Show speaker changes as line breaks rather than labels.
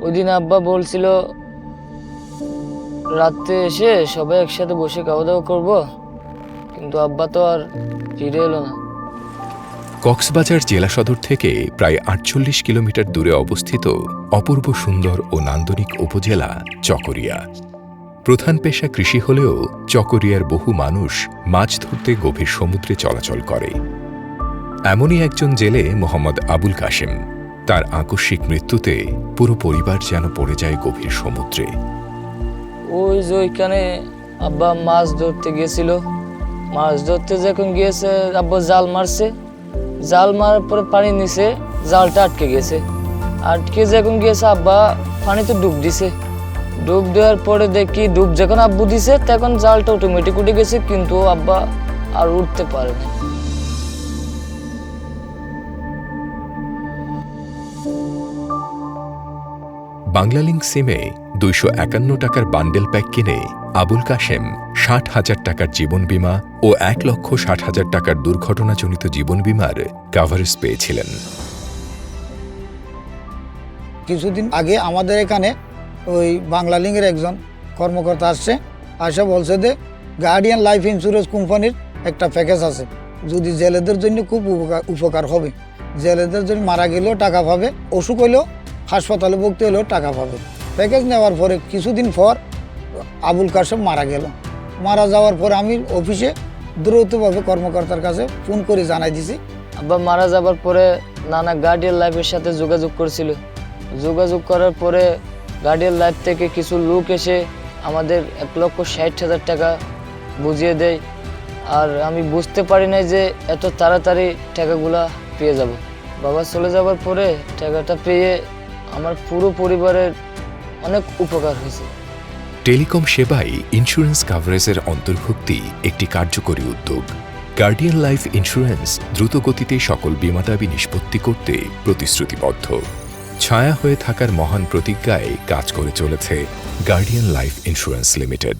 ওই দিন আব্বা বলছিল, রাত্রে এসে সবাই একসাথে বসে খাওয়া দাওয়া করব। কিন্তু আব্বা তো আর ফিরে এলো না।
কক্সবাজার জেলা সদর থেকে প্রায় আটচল্লিশ কিলোমিটার দূরে অবস্থিত অপূর্ব সুন্দর ও নান্দনিক উপজেলা চকরিয়া। প্রধান পেশা কৃষি হলেও চকরিয়ার বহু মানুষ মাছ ধরতে গভীর সমুদ্রে চলাচল করে। এমনই একজন জেলে মোহাম্মদ আবুল কাশেম। তার আকস্মিক মৃত্যুতে পুরো পরিবার যেন পড়ে যায় গভীর সমুদ্রে।
ওই যে ওইখানে আব্বা মাছ ধরতে গিয়েছিল মাছ ধরতে যখন গিয়েছে, আব্বা জাল মারছে। জাল মারার পরে পানি নিছে, জালটা আটকে গেছে। আটকে যখন গিয়েছে, আব্বা পানিতে ডুব দিছে। ডুব দেওয়ার পরে দেখি, ডুব যখন আব্বু দিছে, তখন জালটা অটোমেটিক উঠে গেছে, কিন্তু আব্বা আর উঠতে পারেনি।
বাংলালিংক সিমে দুইশো একান্ন টাকার বান্ডেল প্যাক কিনে আবুল কাশেম ষাট হাজার টাকার জীবন বীমা ও এক লক্ষ ষাট হাজার টাকার দুর্ঘটনাজনিত জীবন বিমার কাভারেজ পেয়েছিলেন।
কিছুদিন আগে আমাদের এখানে ওই বাংলালিংয়ের একজন কর্মকর্তা আসছে, আসে বলছে যে গার্ডিয়ান লাইফ ইন্স্যুরেন্স কোম্পানির একটা প্যাকেজ আছে। যদি জেলেদের জন্য খুব উপকার উপকার হবে। জেলেদের জন্য মারা গেলেও টাকা পাবে, অসুখ হলেও হাসপাতালে ভর্তি হলেও টাকা পাবে। প্যাকেজ নেওয়ার পরে কিছুদিন পর আবুল কাশেম মারা গেল। মারা যাওয়ার পর আমি অফিসে দ্রুতভাবে কর্মকর্তার কাছে ফোন করে জানাই দিছি।
আব্বা মারা যাবার পরে নানা গার্ডিয়ান লাইফের সাথে যোগাযোগ করছিল। যোগাযোগ করার পরে গার্ডিয়ান লাইফ থেকে কিছু লোক এসে আমাদের এক লক্ষ ষাট হাজার টাকা বুঝিয়ে দেয়। আর আমি বুঝতে পারি নাই যে এত তাড়াতাড়ি টাকাগুলা পেয়ে যাব। বাবা চলে যাবার পরে টাকাটা পেয়ে আমার পুরো পরিবারের অনেক উপকার হয়েছে।
টেলিকম সেবাই ইন্স্যুরেন্স কাভারেজের অন্তর্ভুক্তি একটি কার্যকরী উদ্যোগ। গার্ডিয়ান লাইফ ইন্স্যুরেন্স দ্রুত গতিতে সকল বিমা দাবি নিষ্পত্তি করতে প্রতিশ্রুতিবদ্ধ। ছায়া হয়ে থাকার মহান প্রতিজ্ঞায় কাজ করে চলেছে গার্ডিয়ান লাইফ ইন্স্যুরেন্স লিমিটেড